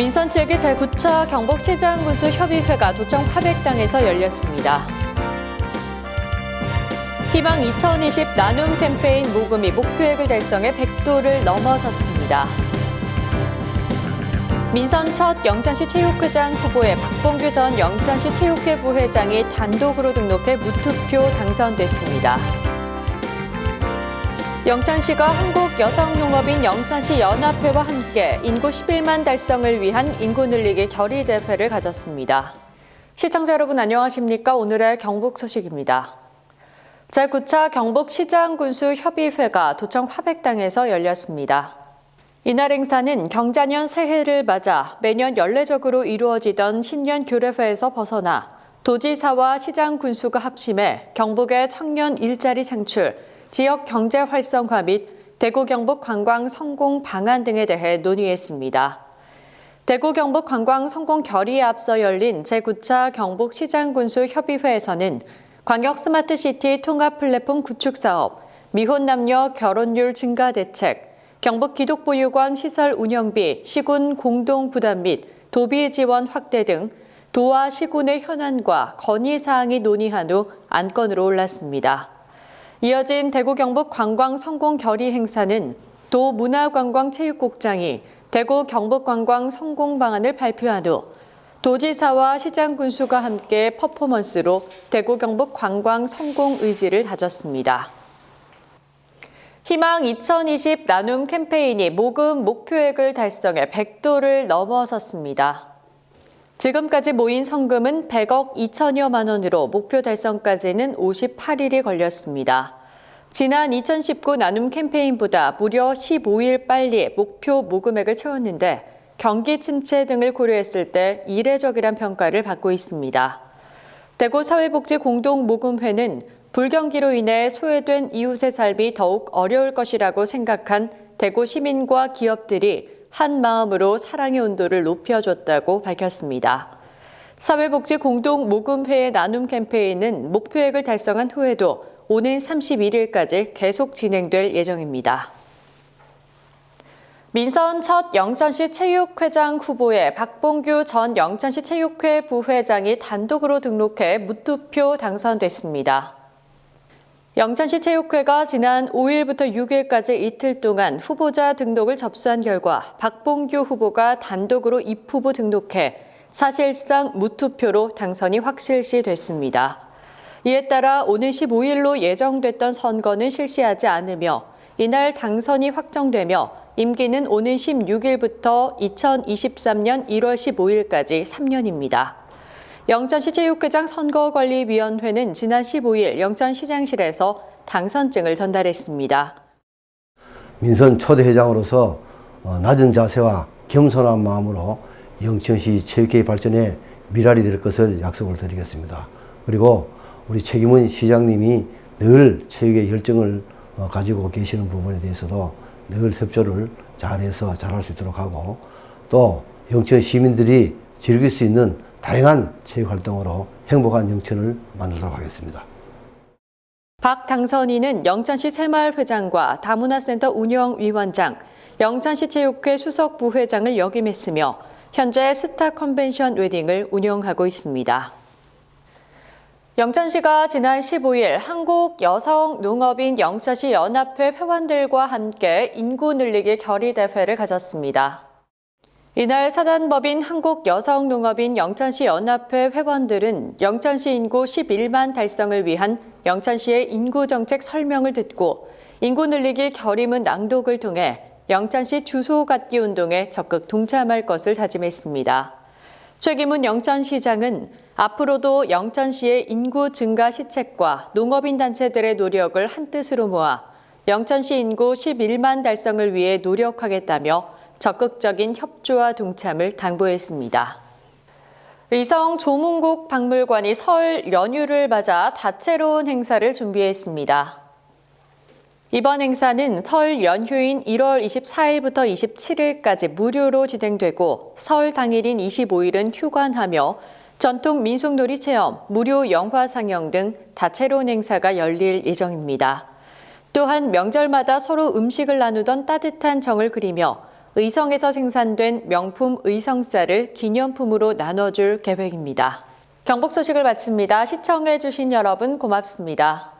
민선 측의 제9차 경북시장군수 협의회가 도청 화백당에서 열렸습니다. 희망 2020 나눔 캠페인 모금이 목표액을 달성해 100도를 넘어섰습니다. 민선 첫 영천시 체육회장 후보에 박봉규 전 영천시 체육회 부회장이 단독으로 등록해 무투표 당선됐습니다. 영천시가 한국여성농업인 영천시 연합회와 함께 인구 11만 달성을 위한 인구 늘리기 결의 대회를 가졌습니다. 시청자 여러분 안녕하십니까? 오늘의 경북 소식입니다. 제9차 경북시장군수협의회가 도청 화백당에서 열렸습니다. 이날 행사는 경자년 새해를 맞아 매년 연례적으로 이루어지던 신년 교례회에서 벗어나 도지사와 시장 군수가 합심해 경북의 청년 일자리 창출, 지역 경제 활성화 및 대구 경북 관광 성공 방안 등에 대해 논의했습니다. 대구 경북 관광 성공 결의에 앞서 열린 제9차 경북 시장 군수 협의회에서는 광역 스마트 시티 통합 플랫폼 구축 사업, 미혼 남녀 결혼율 증가 대책, 경북 기독보육원 시설 운영비, 시군 공동 부담 및 도비 지원 확대 등 도와 시군의 현안과 건의 사항이 논의한 후 안건으로 올랐습니다. 이어진 대구 경북 관광 성공 결의 행사는 도 문화관광체육국장이 대구 경북 관광 성공 방안을 발표한 후 도지사와 시장 군수가 함께 퍼포먼스로 대구 경북 관광 성공 의지를 다졌습니다. 희망 2020 나눔 캠페인이 모금 목표액을 달성해 100도를 넘어섰습니다. 지금까지 모인 성금은 100억 2천여만 원으로 목표 달성까지는 58일이 걸렸습니다. 지난 2019 나눔 캠페인보다 무려 15일 빨리 목표 모금액을 채웠는데 경기 침체 등을 고려했을 때 이례적이란 평가를 받고 있습니다. 대구 사회복지 공동 모금회는 불경기로 인해 소외된 이웃의 삶이 더욱 어려울 것이라고 생각한 대구 시민과 기업들이 한 마음으로 사랑의 온도를 높여줬다고 밝혔습니다. 사회복지 공동 모금회의 나눔 캠페인은 목표액을 달성한 후에도 오는 31일까지 계속 진행될 예정입니다. 민선 첫 영천시 체육회장 후보에 박봉규 전 영천시 체육회 부회장이 단독으로 등록해 무투표 당선됐습니다. 영천시 체육회가 지난 5일부터 6일까지 이틀 동안 후보자 등록을 접수한 결과 박봉규 후보가 단독으로 입후보 등록해 사실상 무투표로 당선이 확실시 됐습니다. 이에 따라 오는 15일로 예정됐던 선거는 실시하지 않으며 이날 당선이 확정되며 임기는 오는 16일부터 2023년 1월 15일까지 3년입니다. 영천시 체육회장 선거관리위원회는 지난 15일 영천시장실에서 당선증을 전달했습니다. 민선 초대회장으로서 어, 낮은 자세와 겸손한 마음으로 영천시 체육회 발전에 미랄이 될 것을 약속을 드리겠습니다. 그리고 우리 책임은 시장님이 늘 체육의 열정을 어, 가지고 계시는 부분에 대해서도 늘 협조를 잘해서 잘할 수 있도록 하고 또 영천 시민들이 즐길 수 있는 다양한 체육 활동으로 행복한 영천을 만들도록 하겠습니다. 박 당선인은 영천시 새마을 회장과 다문화센터 운영위원장, 영천시 체육회 수석 부회장을 역임했으며 현재 스타 컨벤션 웨딩을 운영하고 있습니다. 영천시가 지난 15일 한국 여성 농업인 영천시 연합회 회원들과 함께 인구 늘리기 결의 대회를 가졌습니다. 이날 사단법인 한국여성농업인 영천시 연합회 회원들은 영천시 인구 11만 달성을 위한 영천시의 인구정책 설명을 듣고 인구 늘리기 결의문 낭독을 통해 영천시 주소 갖기 운동에 적극 동참할 것을 다짐했습니다. 최기문 영천시장은 앞으로도 영천시의 인구 증가 시책과 농업인 단체들의 노력을 한뜻으로 모아 영천시 인구 11만 달성을 위해 노력하겠다며 적극적인 협조와 동참을 당부했습니다. 의성 조문국 박물관이 설 연휴를 맞아 다채로운 행사를 준비했습니다. 이번 행사는 설 연휴인 1월 24일부터 27일까지 무료로 진행되고 설 당일인 25일은 휴관하며 전통 민속놀이 체험, 무료 영화 상영 등 다채로운 행사가 열릴 예정입니다. 또한 명절마다 서로 음식을 나누던 따뜻한 정을 그리며 의성에서 생산된 명품 의성쌀을 기념품으로 나눠줄 계획입니다. 경북 소식을 마칩니다. 시청해주신 여러분 고맙습니다.